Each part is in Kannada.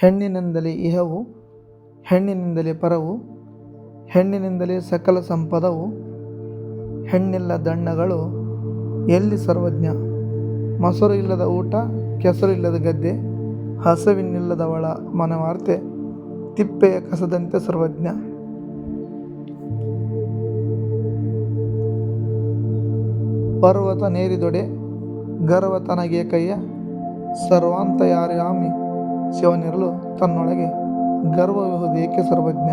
ಹೆಣ್ಣಿನಿಂದಲೇ ಇಹವು, ಹೆಣ್ಣಿನಿಂದಲೇ ಪರವು, ಹೆಣ್ಣಿನಿಂದಲೇ ಸಕಲ ಸಂಪದವು, ಹೆಣ್ಣಿಲ್ಲ ದಣ್ಣಗಳು, ಎಲ್ಲಿ ಸರ್ವಜ್ಞ? ಮೊಸರು ಇಲ್ಲದ ಊಟ, ಕೆಸರು ಇಲ್ಲದ ಗದ್ದೆ ಹಸುವಿನಿಲ್ಲದವಳ ಮನವಾರ್ತೆ, ತಿಪ್ಪೆಯ ಕಸದಂತೆ ಸರ್ವಜ್ಞ. ಪರ್ವತ ನೇರಿದೊಡೆ ಗರ್ವ ತನಗೇಕಯ್ಯ ಕೈಯ ಸರ್ವಾಂತರ್ಯಾಮಿ ಶಿವನಿರಲು ತನ್ನೊಳಗೆ ಗರ್ವವಿಹುದೇಕೆ ಸರ್ವಜ್ಞ?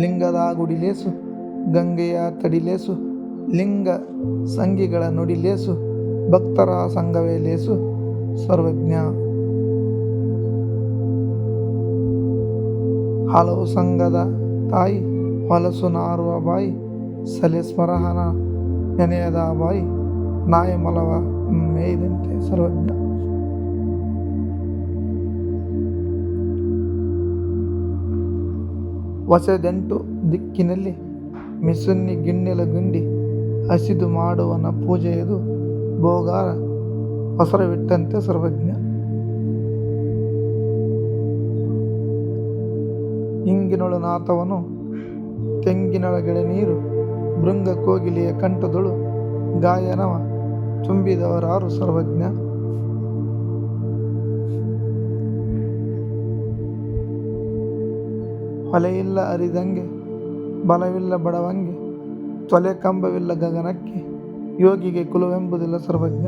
ಲಿಂಗದ ಗುಡಿಲೇಸು ಗಂಗೆಯ ತಡಿಲೇಸು, ಲಿಂಗ ಸಂಗಿಗಳ ನುಡಿಲೇಸು, ಭಕ್ತರ ಸಂಘವೇ ಲೇಸು ಸರ್ವಜ್ಞ. ಹಲವು ಸಂಘದ ತಾಯಿ, ಹೊಲಸು ನಾರುವ ಬಾಯಿ ಸಲೆ ಸ್ಮರಹನ ನೆನೆಯದ ಬಾಯಿ ನಾಯಿ ಮಲವ ಮೇಯ್ದಂತೆ ಸರ್ವಜ್ಞ ಹೊಸದೆಂಟು ದಿಕ್ಕಿನಲ್ಲಿ ಮಿಸುನ್ನಿ ಗಿಣ್ಣೆಲ ಗುಂಡಿ ಹಸಿದು ಮಾಡುವನ ಪೂಜೆಯದು ಭೋಗಾರ ಹೊಸರವಿಟ್ಟಂತೆ ಸರ್ವಜ್ಞ. ಇಂಗಿನೊಳ ನಾಥವನು ತೆಂಗಿನೊಳಗಡೆ ನೀರು, ಭೃಂಗ ಕೋಗಿಲೆಯ ಕಂಠದೊಳು ಗಾಯನವ. ತುಂಬಿದವರಾರು ಸರ್ವಜ್ಞ. ಹೊಲೆಯಿಲ್ಲ ಅರಿದಂಗೆ, ಬಲವಿಲ್ಲ ಬಡವಂಗೆ, ತೊಲೆ ಕಂಬವಿಲ್ಲ ಗಗನಕ್ಕೆ, ಯೋಗಿಗೆ ಕುಲವೆಂಬುದಿಲ್ಲ ಸರ್ವಜ್ಞ.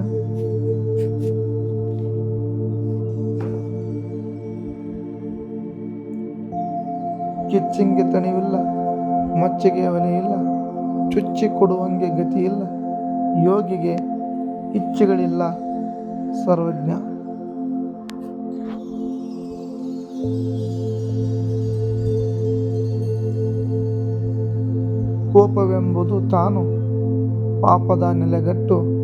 ಕಿಚ್ಚಿಂಗೆ ತಣಿವಿಲ್ಲ, ಮಚ್ಚಿಗೆ ಒಲೆಯಿಲ್ಲ ಚುಚ್ಚಿ ಕೊಡುವಂಗೆ ಗತಿಯಿಲ್ಲ, ಯೋಗಿಗೆ ಇಚ್ಛೆಗಳಿಲ್ಲ ಸರ್ವಜ್ಞ. ಕೋಪವೆಂಬುದು ತಾನು ಪಾಪದ ನೆಲೆಗಟ್ಟು.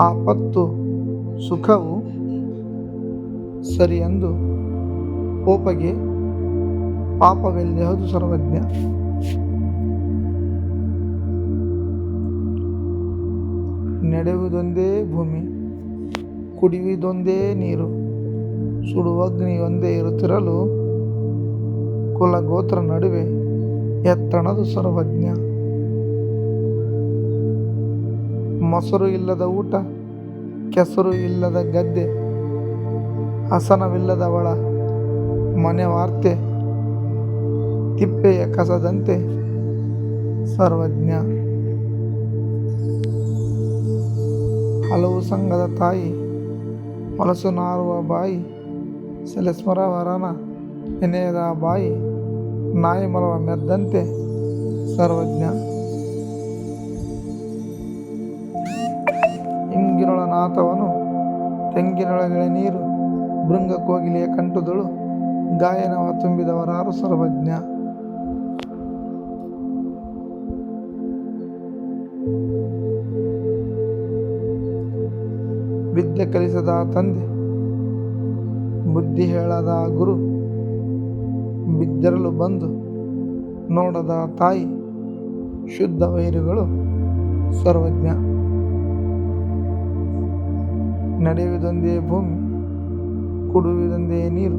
ಆಪತ್ತು ಸುಖವು ಸರಿಯೆಂದು ಕೋಪಗೆ ಪಾಪವೆಲ್ಲದು ಸರ್ವಜ್ಞ. ನಡೆಯುವುದೊಂದೇ ಭೂಮಿ, ಕುಡಿಯುವುದೊಂದೇ ನೀರು ಸುಡುವಗ್ನಿ ಒಂದೇ ಇರುತ್ತಿರಲು ಕುಲಗೋತ್ರ ನಡುವೆ ಎತ್ತಣದು ಸರ್ವಜ್ಞ. ಮೊಸರು ಇಲ್ಲದ ಊಟ, ಕೆಸರು ಇಲ್ಲದ ಗದ್ದೆ ಹಸನವಿಲ್ಲದವಳ ಮನೆ ವಾರ್ತೆ, ತಿಪ್ಪೆಯ ಕಸದಂತೆ ಸರ್ವಜ್ಞ. ಹಲವು ಸಂಘದ ತಾಯಿ, ಹೊಲಸು ನಾರುವ ಬಾಯಿ ಸೆಲೆಸ್ಮರವರನ ನೆನೆಯದ ಬಾಯಿ, ನಾಯಿ ಮಲವ ಮೆದ್ದಂತೆ ಸರ್ವಜ್ಞ. ಇಂಗಿನೊಳ ನಾಥವನು ತೆಂಗಿನೊಳಗಳೆ ನೀರು ಭೃಂಗ ಕೋಗಿಲೆಯ ಕಂಠದಳು, ಗಾಯನವ ತುಂಬಿದವರಾರು ಸರ್ವಜ್ಞ. ವಿದ್ಯೆ ಕಲಿಸದ ತಂದೆ. ಬುದ್ಧಿ ಹೇಳದ ಗುರು ಬಿದ್ದಿರಲು ಬಂದು ನೋಡದ ತಾಯಿ ಶುದ್ಧ ವೈರುಗಳು ಸರ್ವಜ್ಞ. ನಡೆಯುವುದೊಂದೇ ಭೂಮಿ ಕುಡುವುದೊಂದೇ ನೀರು,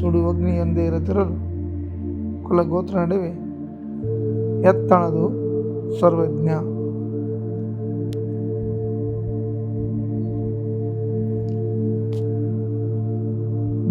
ಸುಡುವಗ್ನಿಯೊಂದೇ ಇರುತ್ತಿರಲು ಕುಲಗೋತ್ರ ನಡುವೆ ಎತ್ತಣದು ಸರ್ವಜ್ಞ.